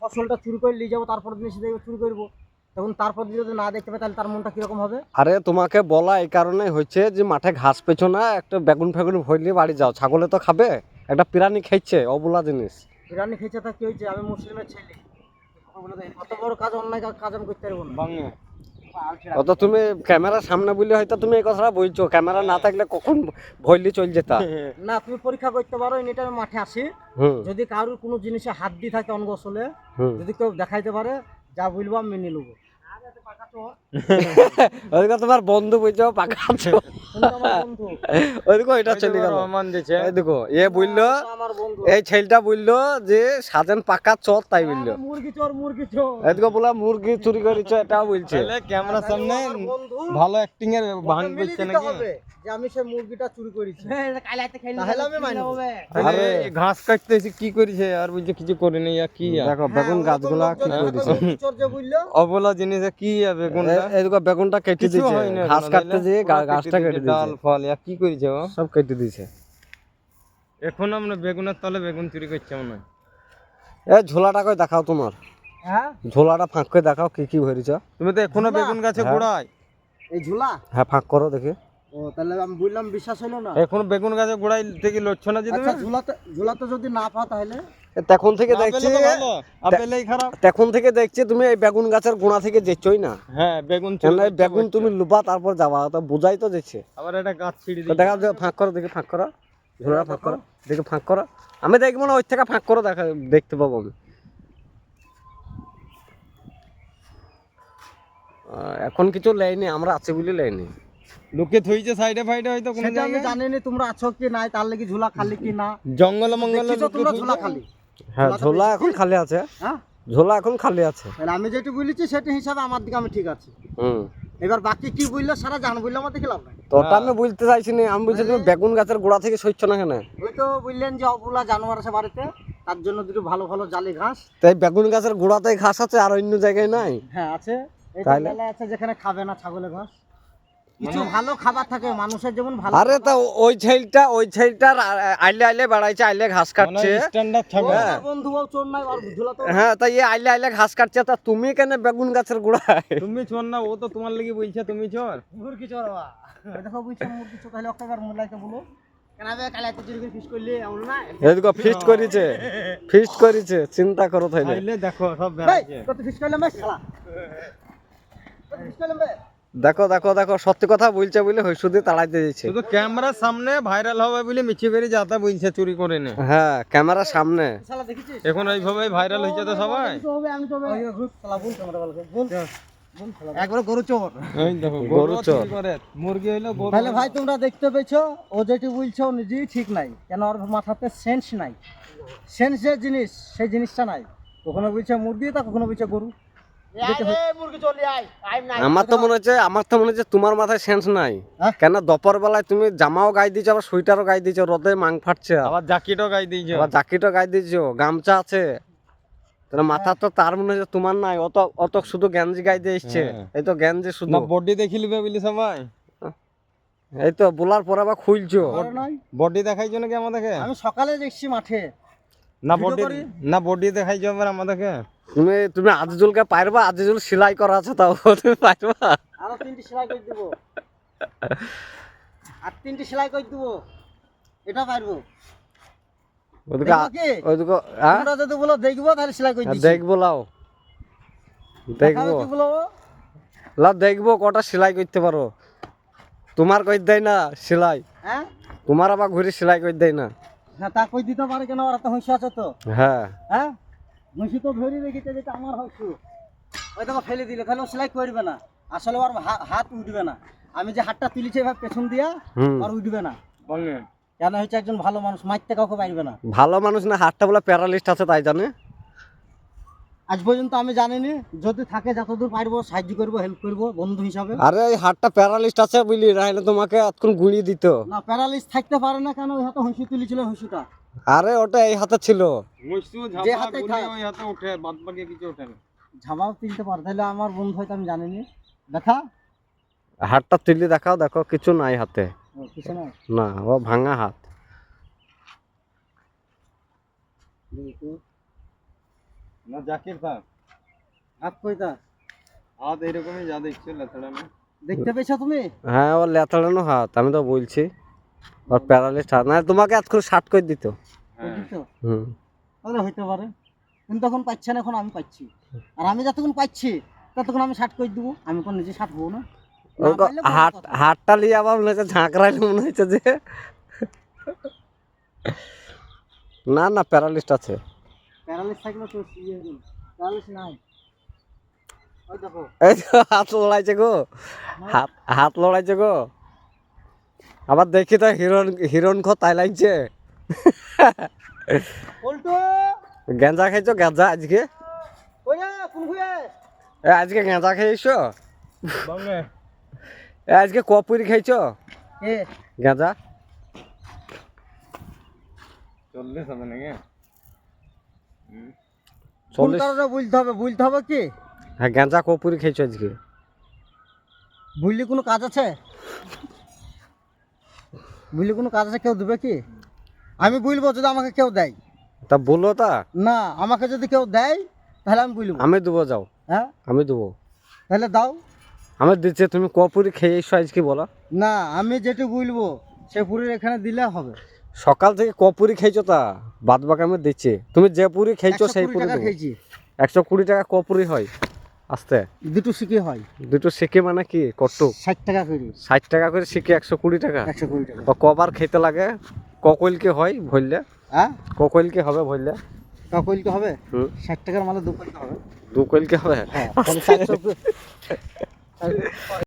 ফসলটা চুরি করে নিয়ে যাব তারপর দিন এসে দেখবে চুরি করব তখন তারপর দিন যদি না দেখতে পাই তাহলে তার মনটা কীরকম হবে? আরে তোমাকে বলা এই কারণে হচ্ছে যে মাঠে ঘাস পেছো না একটা বেগুন ফেগুন ভরলে বাড়ি যাও। ছাগলে তো খাবে একটা পিরানি খেয়েছে অবলা জিনিস। পিরানি খেয়েছে তা কি হয়েছে? আমি মুসলিমের ছেলে। অত বড় কাজ অন্যায় কাজ আমি করতে পারব না। বাংলা। অত তুমি ক্যামেরার সামনে বলে হয়তো তুমি এই কথাটা বলছো। ক্যামেরা না থাকলে কখন ভরলি চল যেতা না তুমি পরীক্ষা করতে পারো আমি মাঠে আসি। যদি কারোর কোনো জিনিসে হাত দিয়ে থাকে অনগসলে যদি কেউ দেখাইতে পারে যা বলব আমি মেনে নেব ওইদিকে তোমার বন্ধু বুঝছ পাকা আছে তুমি তো আমার বন্ধু ওইদিকে ওইটা চলে গেল। রহমান দিছে। এই দেখো এ বলল তুমি তো আমার বন্ধু। এই ছেলেটা বলল যে সাজেন পাকা চর তাই বলল মুরগি চোর মুরগি চোর। এদিকে বলা মুরগি চুরি করেছ এটাও বলছে ক্যামেরার সামনে ভালো অ্যাক্টিং এর ভান করছে নাকি? আমি সেই মুরগিটা চুরি করেছি। তাহলে আমি মানবো আরে। আরে। ঘাস কাটতে কি করেছে? আর বলছে কিছু করেনি আর কি দেখো বেগুন হ্যাঁ, গাছগুলা কি অবলা জিনিস কি এ- এদিকে বেগুনটা কেটে দিয়েছে। ঘাস কাটতে? দিয়ে গাছটা কেটে দিয়েছে, ডাল ফল ইয়া কি করেছে ও সব কেটে দিয়েছে। এখন আমরা বেগুনের তলে বেগুন চুরি করছে মনে হয়। এ ঝোলাটা কই দেখাও তোমার। হ্যাঁ? ঝোলাটা ফাঁক করে দেখাও কি কি ভরেছ। তুমি তো এখনও বেগুন গাছে হ্যাঁ। গোড়ায়? এই ঝুলা? হ্যাঁ ফাঁক করো দেখি। ও তাহলে আমি বললাম বিশ্বাস হলো না। এখন বেগুন গাছে গোড়ায় থেকে লড়ছ না যে তুমি? আচ্ছা ঝুলাতে ঝুলাতে যদি না পাও তাহলে? তখন থেকে দেখছি তখন থেকে দেখছি তুমি এই বেগুন গাছের গোড়া থেকে যেচ্ছই না। হ্যাঁ বেগুন বেগুন তুমি লুবা তারপর যাবা তো বুঝাই তো যাচ্ছে আবার একটা গাছ ছিঁড়ে দেখা ফাঁক করো দেখি ফাঁক করো। ফাঁক করো দেখি ফাঁক করো। আমি দেখব না ওই থেকে ফাঁক করো দেখা দেখতে পাবো আমি। এখন কিছু লেয়নি আমরা আছি বলে লেয়নি। লোকে থইছে সাইডে ফাইডে হয়তো কোনো সেটা আমি জানি না তোমরা আছো কি নাই তার লাগি ঝুলা খালি কি না। জঙ্গল মঙ্গল তোমরা ঝুলা খালি। হ্যাঁ ঝোলা এখন খালি আছে। হ্যাঁ? ঝোলা এখন খালি আছে। আমি যেটা বলেছি সেটা হিসাবে আমার দিকে আমি ঠিক আছি। হুম। এবার বাকি কি সারা জান আমার দেখে লাভ নাই। তো ওটা আমি বুঝতে চাইছি না আমি বলছি তুমি বেগুন গাছের গোড়া থেকে সইছ না কেন? ওই তো বললেন যে অবলা জানোয়ার আছে বাড়িতে তার জন্য দুটো ভালো ভালো জালি ঘাস। তাই বেগুন গাছের গোড়াতেই ঘাস আছে আর অন্য জায়গায় নাই? হ্যাঁ আছে। এই? আছে যেখানে খাবে না ছাগলের ঘাস। কিছু ভালো খাবার থাকে মানুষের যেমন ভালো আরে তা ওই ছেলটা ওই ছেলটার আইলে আইলে বেড়াইছে আইলে ঘাস কাটছে। স্ট্যান্ডার্ড থাকবে হ্যাঁ। বন্ধু চোর নাই আর ঝুলা হ্যাঁ তাই এ আইলে আইলে ঘাস কাটছে তা তুমি কেন বেগুন গাছের গোড়ায়? তুমি চোর না ও তো তোমার লাগি বলছে তুমি চোর। মুরগি চোর বাবা। দেখো বুঝছ মুরগি চোর তাহলে অক্টোবর মোল্লাইকে বলো। ফিস্ট করেছে। ফিস্ট করেছে চিন্তা করো তাইলে। দেখো সব ভাই কত ফিস করলাম দেখো দেখো দেখো সত্যি কথা বলছে বলে শুধু তাড়াইতে দিয়েছে। শুধু ক্যামেরার সামনে ভাইরাল হবে বলে মিছে বেরিয়ে যাতা বলছে চুরি করে নে। হ্যাঁ ক্যামেরার সামনে। শালা দেখেছিস? এখন এইভাবে ভাইরাল হয়েছে তো সবাই? তো হবে আমি তো হবে। শালা বল তোমরা বলকে। বল। বল শালা। একবার গরু চোর। এই দেখো গরু চোর। করে মুরগি হইল গরু তাহলে ভাই তোমরা দেখতে পেয়েছ ও যেটি বলছো নিজেই ঠিক নাই। কেন ওর মাথাতে সেন্স নাই? সেন্স যে জিনিস সেই জিনিসটা নাই। কখনো বলছে মুরগি তা কখনো বলছে গরু। আমার তো মনে হচ্ছে আমার তো মনে হচ্ছে তোমার মাথায় সেন্স নাই। হ্যাঁ? কেন দুপুর বেলায় তুমি জামাও গায়ে দিয়েছ আবার সোয়েটারও গায়ে দিয়েছ রোদে মাং ফাটছে। আবার জ্যাকেটও গাই দিয়েছে। আবার জ্যাকেটও গায়ে দিয়েছ গামছা আছে। তাহলে মাথা তো তার মনে হচ্ছে তোমার নাই অত অত শুধু গেঞ্জি গায়ে দিয়ে এসছে। হ্যাঁ। এই তো গেঞ্জি শুধু। বডি দেখি লিবে বলি সবাই। এই তো বলার পর আবার খুলছো। বডি দেখাইছো নাকি আমাদেরকে? আমি সকালে দেখছি মাঠে। না বডি না বডি দেখাইছো আবার আমাদেরকে? তুমি তুমি আজিজুলকে পারবা আজিজুল সেলাই করা আছে তাও তুমি পারবা। আরও তিনটি সেলাই করে দিব। আর তিনটি সেলাই করে দিব। এটা পারব। ওদিকে দেখব ওদিকে হ্যাঁ? যদি বলো দেখব তাহলে সেলাই করে দিচ্ছি দেখব লাও। দেখব লাও দেখব কটা সেলাই করতে পারো। তোমার কই দেয় না সেলাই? হ্যাঁ? তোমার আবার ঘুরে সেলাই করে দেয় না? তা কই দিতে পারে কেন? ওরা তো হইসু আছে তো। হ্যাঁ। হ্যাঁ? মুসি তো ধরে রেখেছে যেটা আমার ওই তোমাকে ফেলে দিলে তাহলে সেলাই করবে না? আসলে ওর হাত উঠবে না। আমি যে হাতটা তুলিছি এবার পেছন দিয়া আর উঠবে না। কেন হচ্ছে একজন ভালো মানুষ মারতে কাউকে পারবে না? ভালো মানুষ না হাতটা বলে প্যারালিস্ট আছে তাই জানে। আজ পর্যন্ত আমি জানিনি যদি থাকে যতদূর পারব সাহায্য করব হেল্প করব বন্ধু হিসাবে। আরে এই হাতটা প্যারালিস্ট আছে বুঝলি নাহলে তোমাকে এতক্ষণ গুঁড়িয়ে দিত। না প্যারালিস থাকতে পারে না কেন ওই হাতে হইসু তুলেছিল হইসুটা। আরে ওটা এই হাতে ছিল। যে হাতে খায়। ওই হাতে উঠে বাদ বাকি কিছু ওঠে না। ঝামাও তুলতে পারে। তাহলে আমার বন্ধু হয়তো আমি জানিনি। দেখা? হাতটা তুলি দেখাও দেখো কিছু নাই হাতে। কিছু না না ও ভাঙা হাত। না জাকির তা হাত কইতা হাত এরকমই যা দেখছ লেথাড়ানো। দেখতে পেয়েছ তুমি? হ্যাঁ ও লেথাড়ানো হাত আমি তো বলছি। ওর প্যারালিস্ট হাত না তোমাকে আজ করে ষাট করে দিত। হ্যাঁ। বুঝছ হুম। তাহলে হইতে পারে। কিন্তু তখন পাচ্ছে না এখন আমি পাচ্ছি। আর আমি যতক্ষণ পাচ্ছি ততক্ষণ আমি ষাট করে দেবো। আমি কোন নিজে ষাট হব না। নিয়ে আবার মনে হচ্ছে মনে যে। না না প্যারালিস্ট আছে। প্যারালিস থাকলে তো ইয়ে প্যারালিস নাই। ওই দেখো। এই তো হাত লড়াইছে গো। হাত হাত লড়াইছে গো। আবার দেখি তো হিরণ হিরণ খো তাই লাগছে। গেঁজা খাইছো গেঁজা আজকে? এ আজকে গেঁজা এ আজকে কপুরি খাইছো? এ। গেঁজা চল্লিশ হবে নাকি? চল্লিশ। বুঝতে হবে বুঝতে হবে কি? হ্যাঁ গেঁজা কপুরি খাইছো আজকে। বুঝলি কোনো কাজ আছে? বুঝলি কোনো কাজ আছে কেউ দেবে কি? আমি বুঝব যদি আমাকে কেউ দেয়। তা বলল তা। না আমাকে যদি কেউ দেয় তাহলে আমি বুঝব আমি দেবো যাও। হ্যাঁ? আমি দেবো। তাহলে দাও। আমি দিচ্ছি তুমি কপুরি খেয়ে এসো আজকে বলো। না আমি যেটু বুঝব সে পুরীর এখানে দিলে হবে। সকাল থেকে কপুরি খেয়েছো তা? বাদ বাকি আমি দিচ্ছি। তুমি যে পুরি খেয়েছো সেই পুরি খেয়েছি। একশো কুড়ি টাকা কপুরি হয়। আস্তে? দুটো শিখে হয়। দুটো শিখে মানে কি? কত ষাট টাকা করে। ষাট টাকা করে শিখে একশো কুড়ি টাকা? একশো কুড়ি টাকা। তো কবার খেতে লাগে? ককলকে হয় ভরলে? হ্যাঁ? ককইল হবে ভরলে? ককইলকে হবে? ষাট টাকার মালে দু কইল হবে। দু কইল হবে? হ্যাঁ